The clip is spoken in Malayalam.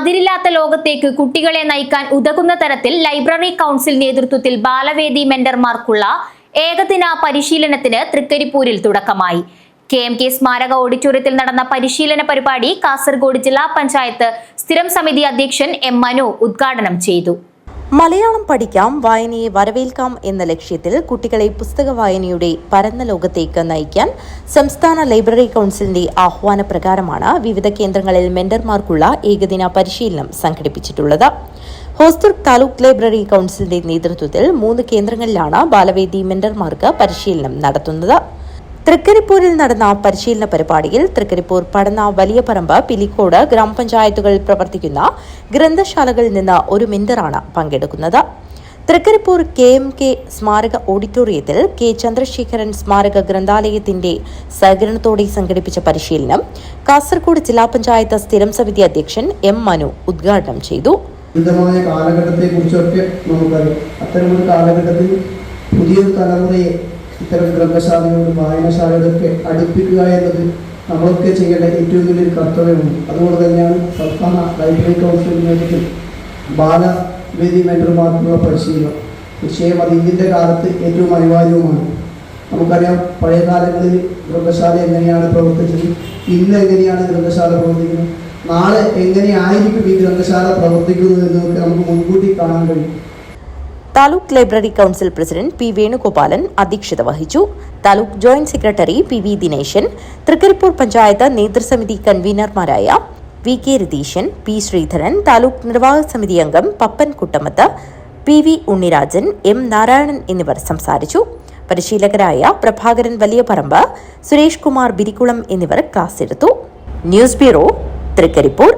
അതിരില്ലാത്ത ലോകത്തേക്ക് കുട്ടികളെ നയിക്കാൻ ഉതകുന്ന തരത്തിൽ ലൈബ്രറി കൗൺസിൽ നേതൃത്വത്തിൽ ബാലവേദി മെന്റർമാർക്കുള്ള ഏകദിന പരിശീലനത്തിന് തൃക്കരിപ്പൂരിൽ തുടക്കമായി. കെ എം കെ സ്മാരക ഓഡിറ്റോറിയത്തിൽ നടന്ന പരിശീലന പരിപാടി കാസർഗോഡ് ജില്ലാ പഞ്ചായത്ത് സ്ഥിരം സമിതി അധ്യക്ഷൻ എം മനു ഉദ്ഘാടനം ചെയ്തു. മലയാളം പഠിക്കാം വായനയെ വരവേൽക്കാം എന്ന ലക്ഷ്യത്തിൽ കുട്ടികളെ പുസ്തക വായനയുടെ പരന്ന ലോകത്തേക്ക് നയിക്കാൻ സംസ്ഥാന ലൈബ്രറി കൗൺസിലിന്റെ ആഹ്വാനപ്രകാരമാണ് വിവിധ കേന്ദ്രങ്ങളിൽ മെന്റർമാർക്കുള്ള ഏകദിന പരിശീലനം സംഘടിപ്പിച്ചിട്ടുള്ളത്. ഹോസ്ദുർഗ് താലൂക്ക് ലൈബ്രറി കൗൺസിലിന്റെ നേതൃത്വത്തിൽ മൂന്ന് കേന്ദ്രങ്ങളിലാണ് ബാലവേദി മെന്റർമാർക്ക് പരിശീലനം നടത്തുന്നത്. തൃക്കരിപ്പൂരിൽ നടന്ന പരിശീലന പരിപാടിയിൽ തൃക്കരിപ്പൂർ പടന്ന വലിയപറമ്പ് പിലിക്കോട് ഗ്രാമപഞ്ചായത്തുകളിൽ പ്രവർത്തിക്കുന്ന ഗ്രന്ഥശാലകളിൽ നിന്ന് ഒരു മെന്ററാണ് പങ്കെടുക്കുന്നത്. തൃക്കരിപ്പൂർ കെ എം കെ സ്മാരക ഓഡിറ്റോറിയത്തിൽ കെ ചന്ദ്രശേഖരൻ സ്മാരക ഗ്രന്ഥാലയത്തിന്റെ സഹകരണത്തോടെ സംഘടിപ്പിച്ച പരിശീലനം കാസർഗോഡ് ജില്ലാ പഞ്ചായത്ത് സ്ഥിരം സമിതി അധ്യക്ഷൻ എം മനു ഉദ്ഘാടനം ചെയ്തു. കാലഘട്ടത്തെക്കുറിച്ചൊക്കെ നമുക്കറിയാം. അത്തരമൊരു കാലഘട്ടത്തിൽ പുതിയൊരു തലമുറയെ ഇത്തരം ഗ്രന്ഥശാലകളും വായനശാലകളൊക്കെ അടുപ്പിക്കുക എന്നത് നമ്മളൊക്കെ ചെയ്യേണ്ട ഏറ്റവും വലിയൊരു കർത്തവ്യമാണ്. അതുകൊണ്ട് തന്നെയാണ് സംസ്ഥാന ലൈബ്രറി കൗൺസിലിന്റെ വേണ്ടിയിട്ട് ബാലവേദി മെന്റർമാർക്കുള്ള പരിശീലനം. നിശ്ചയം അത് ഇന്ത്യന്റെ കാലത്ത് ഏറ്റവും അനിവാര്യവുമാണ്. നമുക്കറിയാം പഴയ കാലങ്ങളിൽ ഗ്രന്ഥശാല എങ്ങനെയാണ് പ്രവർത്തിച്ചത് ഇന്ന് എങ്ങനെയാണ് ഗ്രന്ഥശാല പ്രവർത്തിക്കുന്നത് നാളെ എങ്ങനെയായിരിക്കും ഈ ഗ്രന്ഥശാല പ്രവർത്തിക്കുന്നത് എന്നൊക്കെ നമുക്ക് മുൻകൂട്ടി കാണാൻ കഴിയും. Taluk library council president P Venugopalan അധ്യക്ഷത വഹിച്ചു. Taluk joint secretary P V Dineshan Trikaripur panchayat നേതൃസമിതി കൺവീനർമാരായ V K Ratheeshan P Sreedharan taluk നിർവാഹക സമിതി അംഗം Pappan Kuttamath P V Unnirajan M Narayanan എന്നിവർ സംസാരിച്ചു. പരിശീലകരായ പ്രഭാകരൻ വലിയ വലിയപറമ്പ് സുരേഷ് കുമാർ ബിരിക്കുളം എന്നിവർ ക്ലാസ് എടുത്തു. News bureau Trikaripur.